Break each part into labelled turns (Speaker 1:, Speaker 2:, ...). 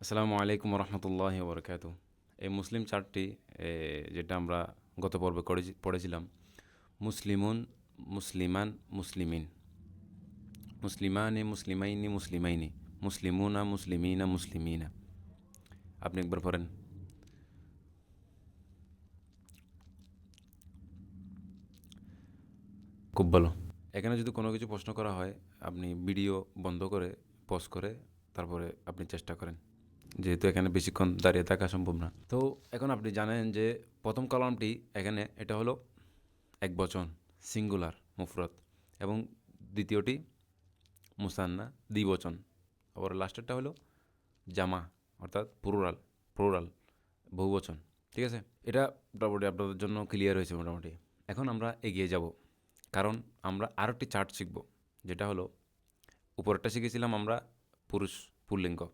Speaker 1: আসসালামু আলাইকুম রহমতুল্লাহ বরকাত এই মুসলিম চার্টটি এ, যেটা আমরা গত পর্বে পড়েছিলাম। মুসলিমুন মুসলিমান মুসলিমিন। মুসলিমানে মুসলিমাইনি মুসলিমাইনি। মুসলিমুনা মুসলিমিনা মুসলিমিনা। আপনি একবার পড়েন। খুব ভালো। এখানে যদি কোনো কিছু প্রশ্ন করা হয় আপনি ভিডিও বন্ধ করে পজ করে তারপরে আপনি চেষ্টা করেন। যেহেতু এখানে বেশিক্ষণ দাঁড়িয়ে থাকা সম্ভব না। তো এখন আপনি জানেন যে প্রথম কলামটি এখানে এটা হলো এক বচন সিঙ্গুলার, মুফরত এবং দ্বিতীয়টি মুসান্না, দ্বিবচন। আবার লাস্টেরটা হলো জামা, অর্থাৎ পুরুরাল প্লুরাল বহুবচন। ঠিক আছে? এটা মোটামুটি আপনাদের জন্য ক্লিয়ার হয়েছে মোটামুটি। এখন আমরা এগিয়ে যাব। কারণ আমরা আরও একটি চার্ট শিখব, যেটা হলো, উপরেরটা শিখেছিলাম আমরা পুরুষ, পুল্লিঙ্গ।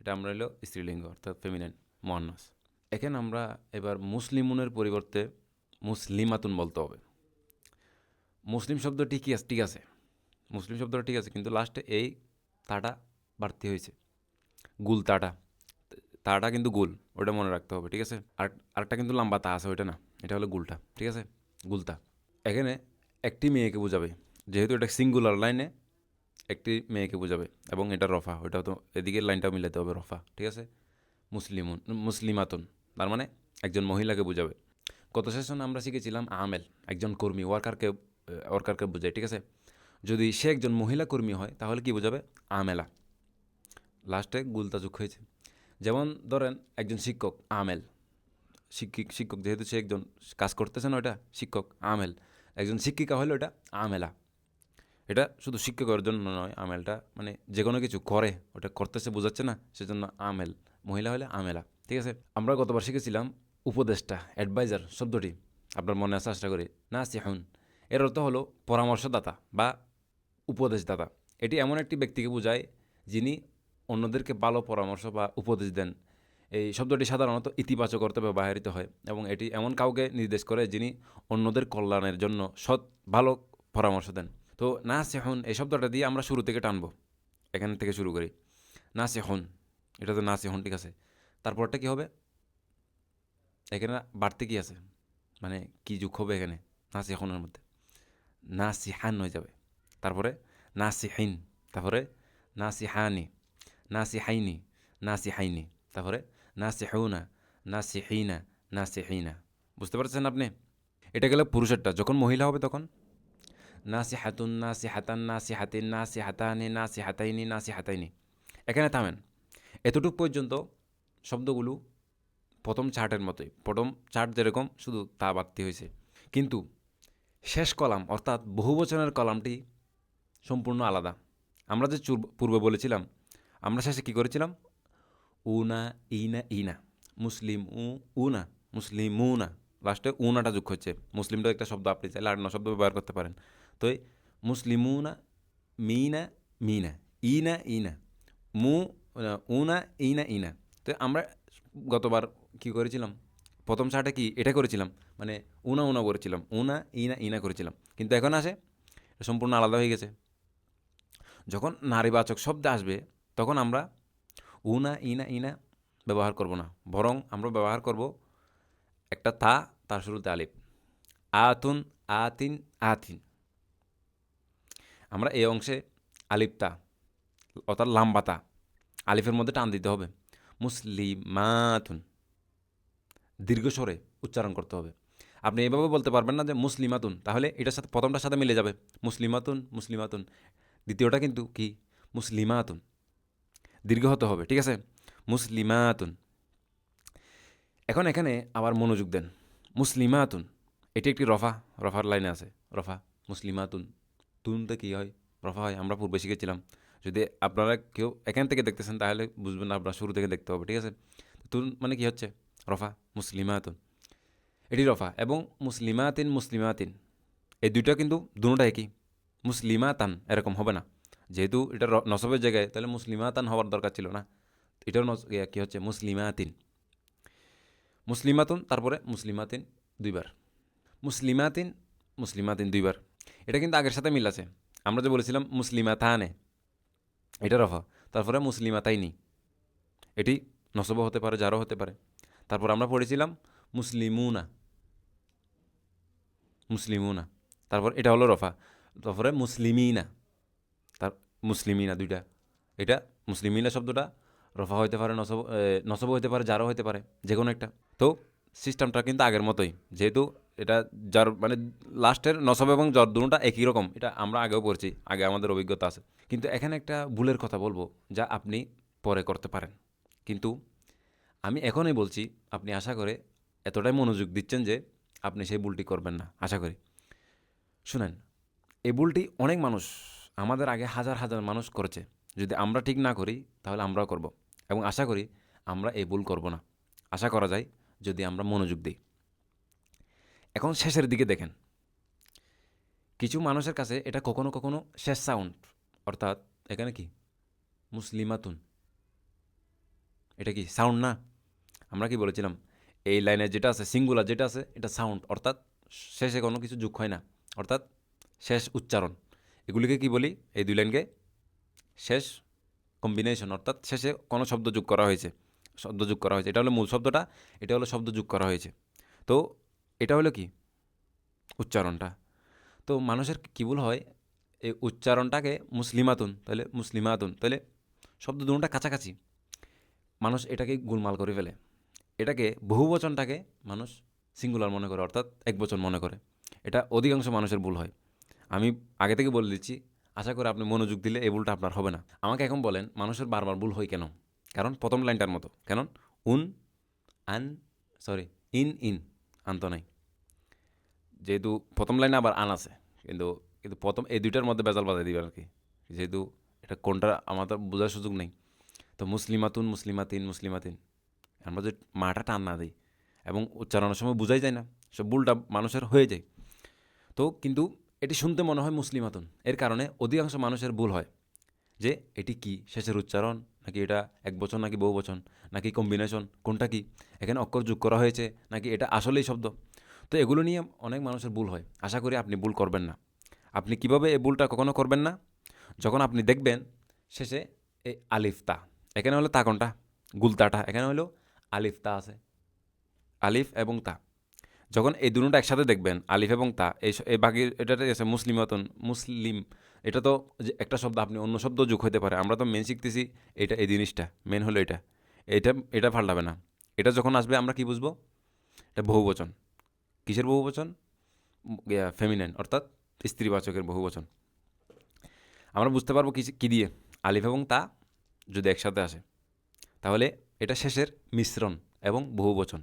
Speaker 1: এটা আমরা হলো স্ত্রীলিঙ্গ, অর্থাৎ ফেমিনাইন মহান্নাস এখানে আমরা এবার মুসলিমুনের পরিবর্তে মুসলিমাতুন বলতে হবে। মুসলিম শব্দ ঠিকই আছে, ঠিক আছে। মুসলিম শব্দটা ঠিক আছে, কিন্তু লাস্টে এই তাটা বাড়তি হয়েছে। গুল তাটা। তাটা কিন্তু গুল, ওটা মনে রাখতে হবে, ঠিক আছে? আর আরেকটা কিন্তু লম্বা তা আছে, ওইটা না। এটা হলো গুলটা, ঠিক আছে? গুলতা। এখানে একটি মেয়েকে বোঝাবে, যেহেতু এটা সিঙ্গুলার লাইনে একটি মেয়েকে বোঝাবে এবং এটা রফা ওইটাও তো এদিকের লাইনটাও মিলাতে হবে, রফা, ঠিক আছে? মুসলিমুন, মুসলিমাতুন, তার মানে একজন মহিলাকে বোঝাবে। গত সেশনে আমরা শিখেছিলাম আমেল, একজন কর্মী ওয়ার্কারকে ওয়ার্কারকে বোঝায়, ঠিক আছে? যদি সে একজন মহিলা কর্মী হয়, তাহলে কি বোঝাবে? আমেলা। লাস্টে গুলতা যোগ হয়েছে। যেমন ধরেন একজন শিক্ষক, আমেল। শিক্ষিক, শিক্ষক, যেহেতু সে একজন কাজ করতেছে না ওটা, শিক্ষক, আমেল। একজন শিক্ষিকা হলে এটা আমেলা। এটা শুধু শিক্ষকের জন্য নয়, আমেলটা মানে যে কোনো কিছু করে, ওটা করতেছে বোঝাচ্ছে না, সেজন্য আমেল। মহিলা হলে আমেলা, ঠিক আছে? আমরা গতবার শিখেছিলাম উপদেষ্টা অ্যাডভাইজার শব্দটি। আপনার মনে আছে? আশা করি। না সিহুন এর অর্থ হলো পরামর্শদাতা বা উপদেশদাতা। এটি এমন একটি ব্যক্তিকে বোঝায় যিনি অন্যদেরকে ভালো পরামর্শ বা উপদেশ দেন। এই শব্দটি সাধারণত ইতিবাচক অর্থে ব্যবহৃত হয় এবং এটি এমন কাউকে নির্দেশ করে যিনি অন্যদের কল্যাণের জন্য সৎ, ভালো পরামর্শ দেন। তো না সেহন এই শব্দটা দিয়ে আমরা শুরু থেকে টানবো। এখান থেকে শুরু করি। না সেহন এটা তো না সেহন ঠিক আছে। তারপরটা কি হবে? এখানে বাড়তে কি আছে? মানে কি যুগ হবে এখানে? না সেহনের মধ্যে। না সিহান হয়ে যাবে। তারপরে না সিহিন তারপরে না সিহানি না সিহাইনি না সিহাইনি তারপরে না সিহুনা না বুঝতে পারছেন আপনি? এটা গেলে পুরুষেরটা, যখন মহিলা হবে তখন। নাসি হাতুন নাসি হাতান নাসি হাতিন নাসি হাতানি নাসি হাতাইনি নাসি হাতাইনি এখানে থামেন। এতটুকু পর্যন্ত শব্দগুলো প্রথম চার্টের মতোই। প্রথম চার্ট যেরকম, শুধু তা বাড়তি হয়েছে। কিন্তু শেষ কলাম, অর্থাৎ বহুবচনের কলামটি সম্পূর্ণ আলাদা। আমরা যে পূর্বে বলেছিলাম, আমরা শেষে কী করেছিলাম? উনা ইনা ইনা, মুসলিম উ উনা মুসলিম উনা লাস্টে উনাটা যোগ হচ্ছে। মুসলিমটা একটা শব্দ, আপনি চাইলে আর শব্দ ব্যবহার করতে পারেন। তো মুসলিমুনা মিনা মিনা ইনা ইনা মু উনা ইনা ইনা তো আমরা গতবার কি করেছিলাম? প্রথম সাটা কি? এটা করেছিলাম। মানে উনা উনা করেছিলাম। উনা ইনা ইনা করেছিলাম। কিন্তু এখন আসে সম্পূর্ণ আলাদা হয়ে গেছে। যখন নারীবাচক শব্দ আসবে, তখন আমরা উনা ইনা ইনা ব্যবহার করব না। বরং আমরা ব্যবহার করব একটা তা তার শুরুতে আলিফ। আতুন, আতিন আতিন। আমরা এই অংশে আলিফ তা অর্থাৎ লাম্বাতা আলিফের মধ্যে টান দিতে হবে। মুসলিমাতুন। দীর্ঘ স্বরে উচ্চারণ করতে হবে। আপনি এভাবে বলতে পারবেন না যে মুসলিমাতুন, তাহলে এটার সাথে, প্রথমটার সাথে মিলে যাবে। মুসলিমাতুন মুসলিমাতুন। দ্বিতীয়টা কিন্তু কি? মুসলিমাতুন। দীর্ঘ হতে হবে, ঠিক আছে? মুসলিমাতুন। এখন এখানে আবার মনোযোগ দেন। মুসলিমাতুন। এটি একটি রফা, রফার লাইনে আছে। রফা, মুসলিমাতুন। তুনতে কী হয়? রফা হয় আমরা পূর্বে শিখেছিলাম। যদি আপনারা কেউ এখান থেকে দেখতেছেন তাহলে বুঝবেন আপনার শুরু থেকে দেখতে হবে ঠিক আছে? তুন মানে কী হচ্ছে? রফা মুসলিমাতুন। এটি রফা এবং মুসলিমাতিন মুসলিমাতিন। এই দুইটা কিন্তু দুটোটা একই। মুসলিমাতান এরকম হবে না। যেহেতু এটা নসবের জায়গায় তাহলে মুসলিমাতান হওয়ার দরকার ছিল না। ইয়া, কি হচ্ছে? মুসলিমাতিন। মুসলিমাতুন তারপরে মুসলিমাতিন দুইবার। মুসলিমাতিন মুসলিমাতিন দুইবার। এটা কিন্তু আগের সাথে মিল আছে। আমরা যে বলেছিলাম মুসলিমাতানে, এটা রফা। তারপরে মুসলিমাতাইনি এটি নসবও হতে পারে যারও হতে পারে। তারপর আমরা পড়েছিলাম মুসলিমুনা। মুসলিমুনা। তারপর এটা হলো রফা। তারপরে মুসলিমিনা। তার মুসলিমিনা দুইটা। এটা মুসলিমিনা শব্দটা রফা হইতে পারে, নসব নসব হইতে পারে যারও হইতে পারে যে কোনো একটা। তো সিস্টেমটা কিন্তু আগের মতোই। যেহেতু এটা যার মানে লাস্টের নসব এবং জর দুটা একই রকম, এটা আমরা আগেও পড়ছি, আগে আমাদের অভিজ্ঞতা আছে। কিন্তু এখানে একটা ভুলের কথা বলব যা আপনি পরে করতে পারেন। কিন্তু আমি এখনই বলছি, আপনি আশা করে এতটাই মনোযোগ দিচ্ছেন যে আপনি সেই ভুলটি করবেন না, আশা করি। শুনেন, এই ভুলটি অনেক মানুষ, আমাদের আগে হাজার হাজার মানুষ করেছে। যদি আমরা ঠিক না করি, তাহলে আমরাও করব। এবং আশা করি আমরা এই ভুল করব না। আশা করা যায়, যদি আমরা মনোযোগ দিই। এখন শেষের দিকে দেখেন। কিছু মানুষের কাছে এটা কখনো কখনো শেষ সাউন্ড অর্থাৎ এখানে কি? মুসলিমাতুন। এটা কি সাউন্ড না? আমরা কি বলেছিলাম? এই লাইনে যেটা আছে সিঙ্গুলার যেটা আছে, এটা সাউন্ড অর্থাৎ শেষে কোনো কিছু যোগ হয় না। অর্থাৎ শেষ উচ্চারণ। এগুলিকে কি বলি? এই দুই লাইনকে শেষ কম্বিনেশন অর্থাৎ শেষে কোনো শব্দ যোগ করা হয়েছে। শব্দ যোগ করা হয়েছে। এটা হলো মূল শব্দটা, এটা হলো শব্দ যোগ করা হয়েছে। তো এটা হলো কি? উচ্চারণটা। তো মানুষের কী ভুল হয়? এই উচ্চারণটাকে মুসলিমাতুন, তাহলে মুসলিমাতুন, তাহলে শব্দ দুটা কাছাকাছি। মানুষ এটাকে গুলমাল করে ফেলে। এটাকে বহু বচনটাকে মানুষ সিঙ্গুলার মনে করে, অর্থাৎ এক বচন মনে করে। এটা অধিকাংশ মানুষের ভুল হয়। আমি আগে থেকে বলে দিচ্ছি, আশা করি আপনি মনোযোগ দিলে এই ভুলটা আপনার হবে না। আমাকে এখন বলেন, মানুষের বারবার ভুল হয় কেন? কারণ প্রথম লাইনটার মতো। কেন উন, আন সরি ইন ইন, আন্ত নাই। যেহেতু প্রথম লাইনে আবার আন আছে, কিন্তু কিন্তু প্রথম এই দুইটার মধ্যে বেজাল বাজাই দিবে আর কি। যেহেতু এটা কোনটা আমাদের বোঝার সুযোগ নেই। তো মুসলিমাতুন মুসলিমাতিন মুসলিমাতিন, আমরা যে মাটা টান না দিই এবং উচ্চারণের সময় বোঝাই যায় না, সব ভুলটা মানুষের হয়ে যায়। তো কিন্তু এটি শুনতে মনে হয় মুসলিমাতুন, এর কারণে অধিকাংশ মানুষের ভুল হয় যে এটি কি, শেষের উচ্চারণ, নাকি এটা এক বচন, নাকি বহু বচন নাকি কম্বিনেশন কোনটা কি? এখানে অক্ষর যোগ করা হয়েছে, নাকি এটা আসলেই শব্দ? তো এগুলো নিয়ে অনেক মানুষের ভুল হয়। আশা করি আপনি ভুল করবেন না। আপনি কীভাবে এই ভুলটা কখনো করবেন না? যখন আপনি দেখবেন শেষে এই আলিফ তা। এখানে হলো তা কোনটা? গুলতাটা। এখানে হলো আলিফ তা আছে। আলিফ এবং তা। যখন এই দুটোটা একসাথে দেখবেন, আলিফ এবং তা, এই এই বাকি এটাতে আছে মুসলিমাতন মুসলিম। এটা তো একটা শব্দ আপনি অন্য শব্দ যোগ হতে পারে। আমরা তো মেন শিখতেছি এটা, এই জিনিসটা। মেন হলো এটা। এটা এটা পাল্টাবে না। এটা যখন আসবে আমরা কি বুঝব? এটা বহুবচন। কিসের বহুবচন? ফেমিনাইন অর্থাৎ স্ত্রীবাচকের বহুবচন। আমরা বুঝতে পারব কি, কী দিয়ে? আলিফ এবং তা যদি একসাথে আসে, তাহলে এটা শেষের মিশ্রণ এবং বহুবচন,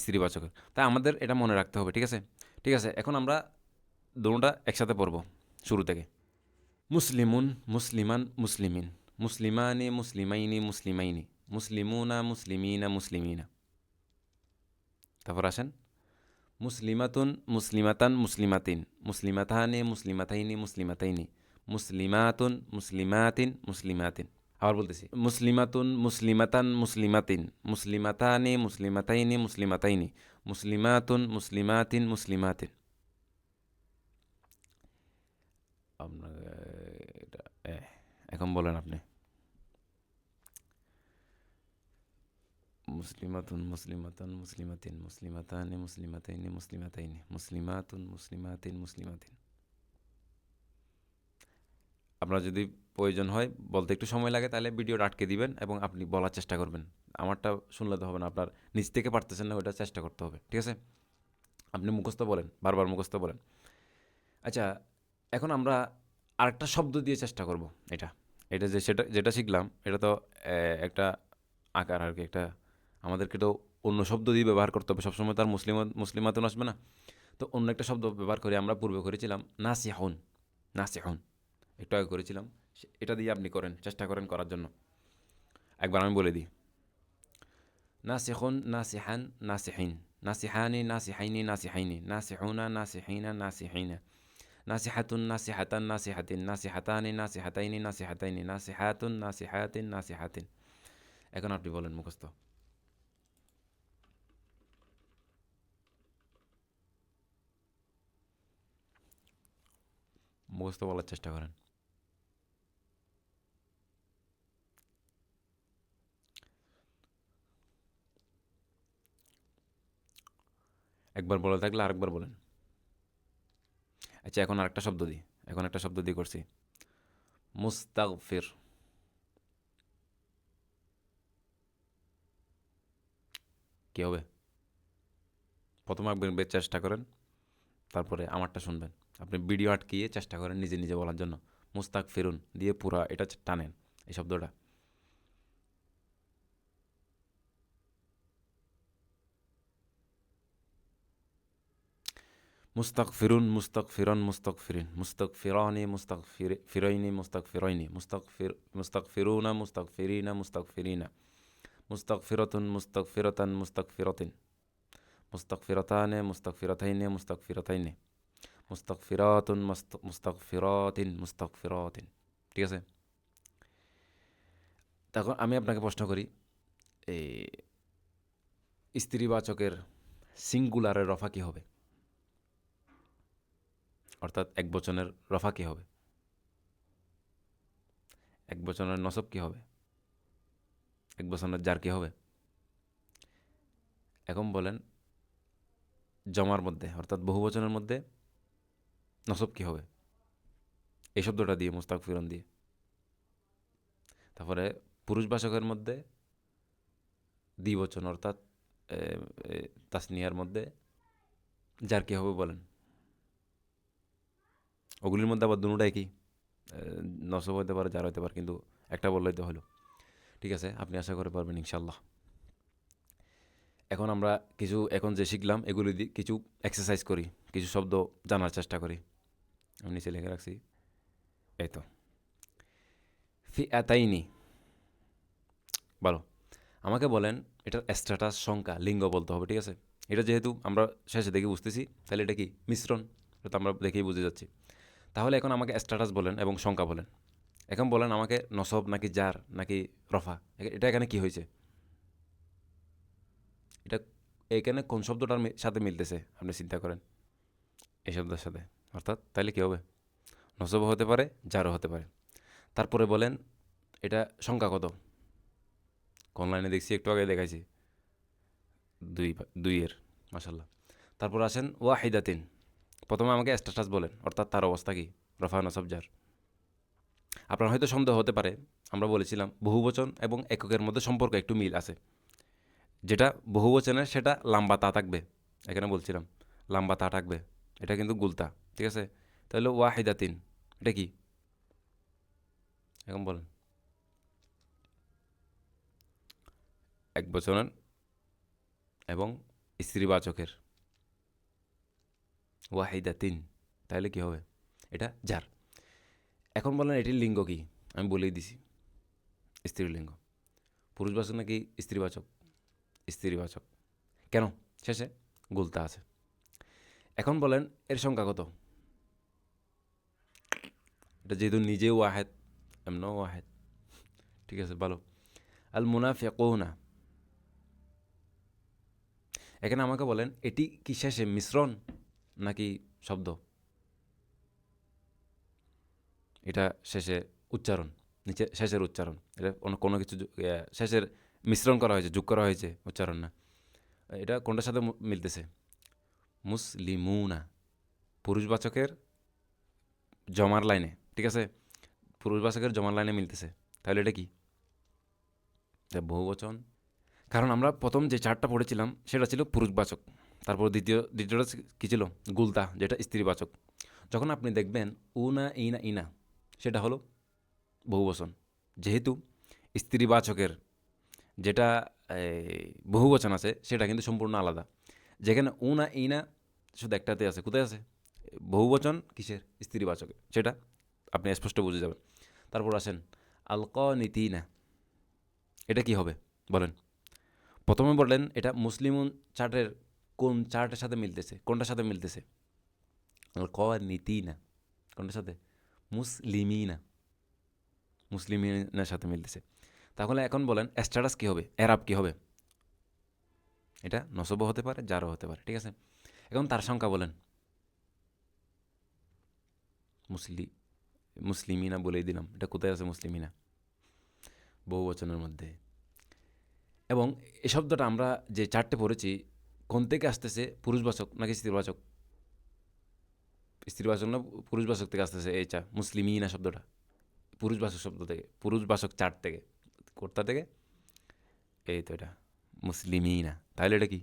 Speaker 1: স্ত্রীবাচকের। তাই আমাদের এটা মনে রাখতে হবে, ঠিক আছে? ঠিক আছে, এখন আমরা দুটোটা একসাথে পড়ব শুরু থেকে। মুসলিমুন মুসলিমান মুসলিমিন, মুসলিমানি মুসলিমাইনি মুসলিমাইনি, মুসলিমুনা মুসলিমিনা মুসলিমিনা। তারপর আসেন মুসলিমাতুন মুসলিমাতান মুসলিমাতিন মুসলিমাতানে মুসলিমাতাইনি মুসলিমাতাইনি মুসলিমাতুন মুসলিমাতিন মুসলিমাতিন আবার বলতেছি। মুসলিমাতুন মুসলিমাতান মুসলিমাতিন মুসলিমাতানে মুসলিমাতাইনি মুসলিমাতাইনি মুসলিমাতুন মুসলিমাতিন মুসলিমাতিন আপনার এ, এখন বলেন আপনি। মুসলিমাতুন মুসলিমাতান মুসলিমাতিন মুসলিমাতানে মুসলিমাতাইনি মুসলিমাতাইনি মুসলিমাতুন মুসলিমাতিন মুসলিমাতিন আপনার যদি প্রয়োজন হয়, বলতে একটু সময় লাগে, তাহলে ভিডিওটা আটকে দিবেন এবং আপনি বলার চেষ্টা করবেন। আমারটা শুনলে তো হবে না, আপনার নিজ থেকে পারতেছেন না ওটা চেষ্টা করতে হবে, ঠিক আছে? আপনি মুখস্থ বলেন, বারবার মুখস্থ বলেন। আচ্ছা এখন আমরা আরেকটা শব্দ দিয়ে চেষ্টা করব, এটা। এটা যে সেটা, যেটা শিখলাম, এটা তো একটা আকার আর কি, একটা আমাদেরকে তো অন্য শব্দ দিয়ে ব্যবহার করতে হবে। সবসময় তার মুসলিম মুসলিমাতুন আসবে না। তো অন্য একটা শব্দ ব্যবহার করে আমরা পূর্বে করেছিলাম, নাসিহুন নাসিহুন। একটু আগে করেছিলাম, সে- এটা দিয়ে আপনি করেন, চেষ্টা করেন করার জন্য। একবার আমি বলে দিই। নাসিহুন, নাসিহান, নাসিহিন। নাসিহানি, নাসিহাইনি নাসিহাইনি। নাসিহুনা, নাসিহিনা নাসিহিনা। নাসিহাতুন, নাসিহাতান, নাসিহাতিন। নাসিহাতানি, নাসিহাতাইনি নাসিহাতাইনি। নাসিহাতুন, নাসিহাতিন নাসিহাতিন। এখন আপনি বলেন মুখস্থ। মুখস্থ বলার চেষ্টা করেন। একবার বলে থাকলে আরেকবার বলেন। আচ্ছা এখন আরেকটা শব্দ দিই। এখন একটা শব্দ দিয়ে করছি। মুস্তাগফির। কী হবে? প্রথমে একবার চেষ্টা করেন, তারপরে আমারটা শুনবেন। আপনি ভিডিও আটকিয়ে চেষ্টা করেন নিজে নিজে বলার জন্য। মুস্তাক ফিরুন, দিয়ে পুরা এটা টানেন এই শব্দটা। মুস্তাক ফিরুন, মুস্তাক ফিরন, মুস্তাক ফিরিন। মুস্তাক ফিরানি, মুস্তাক ফিরাইনি মুস্তাক ফিরাইনি। মুস্তাক ফির, মুস্তাক ফিরুনা, মুস্তাক ফিরিনা মুস্তাক ফিরিনা। মুস্তাক ফিরতুন, মুস্তাক ফিরতান, মুস্তাক ফিরতিন। মুস্তাক ফিরতানে, মুস্তাক ফিরতাইনে মুস্তাক ফিরতাইনে। মুস্তাক ফিরাতুন মুস্তাক ফিরাতিন মুস্তাক ফিরাতিন ঠিক আছে? তখন আমি আপনাকে প্রশ্ন করি, এই স্ত্রীবাচকের সিঙ্গুলারের রফা কী হবে? অর্থাৎ এক বচনের রফা কী হবে? এক বচনের নসব কী হবে? এক বচনের জার কী হবে? এখন বলেন, জমার মধ্যে, অর্থাৎ বহু বচনের মধ্যে নসব কী হবে? এই শব্দটা দিয়ে, মুস্তাক ফিরন দিয়ে। তারপরে পুরুষ বাসকের মধ্যে দ্বিবচন অর্থাৎ তাসনিয়ার মধ্যে, যার কী হবে বলেন? ওগুলির মধ্যে আবার দুটাই কি? নসব হতে পারে, যার হতে পারে, কিন্তু একটা বললেই তো হলো। ঠিক আছে, আপনি আশা করে পারবেন ইনশাল্লাহ এখন আমরা কিছু, এখন যে শিখলাম, এগুলি কিছু এক্সারসাইজ করি, কিছু শব্দ জানার চেষ্টা করি। আমি নিচে লিখে রাখছি এই তো ফি এতাইনি বলো আমাকে বলেন এটার স্ট্যাটাস সংখ্যা লিঙ্গ বলতে হবে ঠিক আছে এটা যেহেতু আমরা শেষে দেখে বুঝতেছি তাহলে এটা কি মিশ্রণ এটা তো আমরা দেখেই বুঝে যাচ্ছি তাহলে এখন আমাকে স্ট্যাটাস বলেন এবং সংখ্যা বলেন এখন বলেন আমাকে নসব নাকি জার নাকি রফা এটা এখানে কি হয়েছে এটা এখানে কোন শব্দটার সাথে মিলতেছে আপনি চিন্তা করেন এই শব্দের সাথে অর্থাৎ তাইলে কী হবে? নসব হতে পারে, জারও হতে পারে। তারপরে বলেন, এটা সংখ্যা কত? অনলাইনে দেখছি? একটু আগে দেখাইছি। দুই দুইয়ের মাসাল্লাহ তারপর আসেন, ওয়াহিদাতিন। প্রথমে আমাকে স্ট্যাটাস বলেন, অর্থাৎ তার অবস্থা কি? রফা নসবজার আপনার হয়তো সন্দেহ হতে পারে, আমরা বলেছিলাম, বহুবচন এবং এককের মধ্যে সম্পর্ক একটু মিল আছে। যেটা বহুবচনের, সেটা লাম্বা তা থাকবে, এখানে বলছিলাম, লাম্বা তা থাকবে। এটা কিন্তু গুলতা। ঠিক আছে? তাহলে ওয়াহিদা তিন। এটা কি? এখন বলেন। এক বছরের এবং স্ত্রীবাচকের। ওয়াহিদা তিন। তাহলে কি হবে? এটা যার। এখন বলেন এটির লিঙ্গ কি? আমি বলেই দিছি। স্ত্রীলিঙ্গ। পুরুষবাচক নাকি স্ত্রীবাচক? স্ত্রীবাচক। কেন? শেষে গুলতা আছে। এখন বলেন এর সংখ্যা কত? এটা যেহেতু নিজেও ওয়াহেদ এমনও ওয়াহেদ। ঠিক আছে, ভালো। আল মুনাফিকুনা এখানে আমাকে বলেন, এটি কি শেষে মিশ্রণ নাকি শব্দ? এটা শেষে উচ্চারণ, নিচে শেষের উচ্চারণ। এটা অন্য কোনো কিছু শেষের মিশ্রণ করা হয়েছে, যোগ করা হয়েছে, উচ্চারণ না। এটা কোনটার সাথে মিলতেছে? মুসলিমুনা, পুরুষবাচকের জমার লাইনে। ঠিক আছে? পুরুষবাচকের জমান লাইনে মিলতেছে। তাহলে এটা কি? বহুবচন কারণ আমরা প্রথম যে চারটা পড়েছিলাম, সেটা ছিল পুরুষবাচক তারপর দ্বিতীয়, দ্বিতীয়টা কী ছিল? গুলতা, যেটা স্ত্রীবাচক যখন আপনি দেখবেন উনা ইনা ইনা, সেটা হলো বহুবচন যেহেতু স্ত্রীবাচকের যেটা বহুবচন আছে, সেটা কিন্তু সম্পূর্ণ আলাদা। যেখানে উনা ইনা শুধু একটাতে আছে। কোথায় আছে? বহুবচন কিসের? স্ত্রীবাচকে সেটা আপনি স্পষ্ট বুঝে যাবেন। তারপর আসেন আলক নীতিনা এটা কি হবে? বলেন। প্রথমে বললেন, এটা মুসলিম চার্টের কোন চার্টের সাথে মিলতেছে? কোনটার সাথে মিলতেছে? ক নীতি না কোনটার সাথে? মুসলিমিনা। মুসলিমিনের সাথে মিলতেছে। তাহলে এখন বলেন, স্ট্যাটাস কী হবে? অ্যারাব কী হবে? এটা নসবও হতে পারে যারও হতে পারে, ঠিক আছে? এখন তার সংখ্যা বলেন। মুসলি মুসলিমিনা বলেই দিলাম, এটা কোথায় আছে মুসলিমিনা? বহু বচনের মধ্যে। এবং এ শব্দটা আমরা যে চারটে পড়েছি, কোন থেকে আসতেছে? পুরুষবাচক নাকি স্ত্রীবাচক? স্ত্রীবাচক না পুরুষবাচক থেকে আসতেছে? এই চা মুসলিমই না শব্দটা। পুরুষবাচক শব্দ থেকে, পুরুষবাচক চার থেকে, কোর্তা থেকে। এই তো এটা মুসলিমই না তাহলে এটা কি?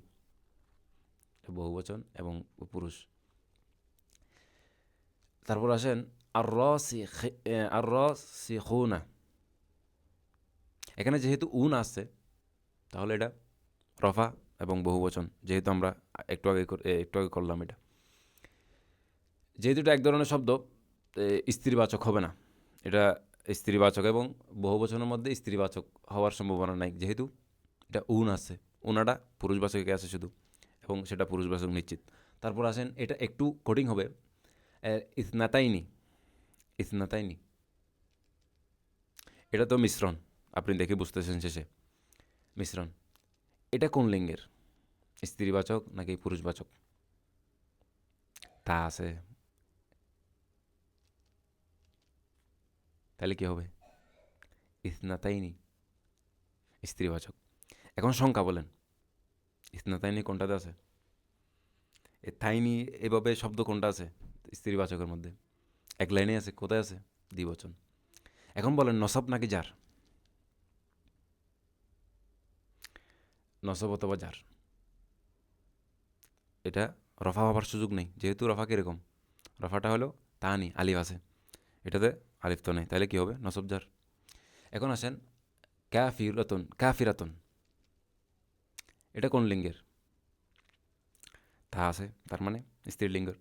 Speaker 1: বহুবচন এবং পুরুষ। তারপর আসেন আর এখানে যেহেতু উন আসছে তাহলে এটা রফা এবং বহুবচন, যেহেতু আমরা একটু আগে একটু আগে করলাম এটা। যেহেতু এটা এক ধরনের শব্দ স্ত্রীবাচক হবে না। এটা স্ত্রীবাচক এবং বহু বহুবচনের মধ্যে স্ত্রীবাচক হওয়ার সম্ভাবনা নাই, যেহেতু এটা উন আছে। উনাটা পুরুষবাচকে আছে শুধু, এবং সেটা পুরুষবাচক নিশ্চিত। তারপর আসেন, এটা একটু কোডিং হবে ইসনাতাইনি। ইসনাতাইনি এটা তো মিশ্রণ। আপনি দেখে বুঝতেছেন শেষে। মিশ্রণ। এটা কোন লিঙ্গের? স্ত্রীবাচক নাকি পুরুষবাচক? তা আছে। তাহলে কী হবে? ইসনাতাইনি স্ত্রীবাচক। এখন সংখ্যা বলেন। ইসনাতাইনি কোনটাতে আছে? এ থাইনি এভাবে শব্দ কোনটা আছে? স্ত্রীবাচকের মধ্যে। এক লাইনে আছে, কোথায় আছে? দ্বিবচন। এখন বলেন, নসব নাকি যার? নসব অথবা যার? এটা রফা হবার সুযোগ নেই, যেহেতু রফা কীরকম? রফাটা হলো তাহানি আলিফ আছে। এটাতে আলিফ তো নেই তাহলে কী হবে? নসব যার। এখন আসেন ক্যাফিরাতন ক্যাফিরাতন এটা কোন লিঙ্গের? তা আছে, তার মানে স্ত্রীলিঙ্গের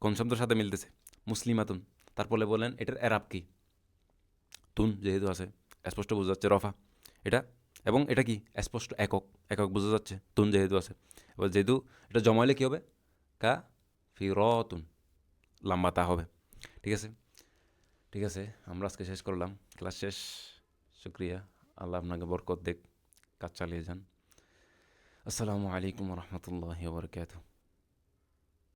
Speaker 1: কোন শব্দের সাথে মিলতেছে? মুসলিমাতুন। তারপরে বলেন এটার এরাব কি? তুন যেহেতু আছে, স্পষ্ট বোঝা যাচ্ছে, রফা। এটা? এবং এটা কি? স্পষ্ট একক একক বোঝা যাচ্ছে, তুন যেহেতু আছে। এবার যেহেতু এটা জমাইলে কী হবে? কা ফি ফিরতুন লম্বা তা হবে। ঠিক আছে? ঠিক আছে, আমরা আজকে শেষ করলাম। ক্লাস শেষ। শুক্রিয়া। আল্লাহ আপনাকে বরকত দেখ কাজ চালিয়ে যান। আসসালামু আলাইকুম রহমতুল্লাহ বরকাত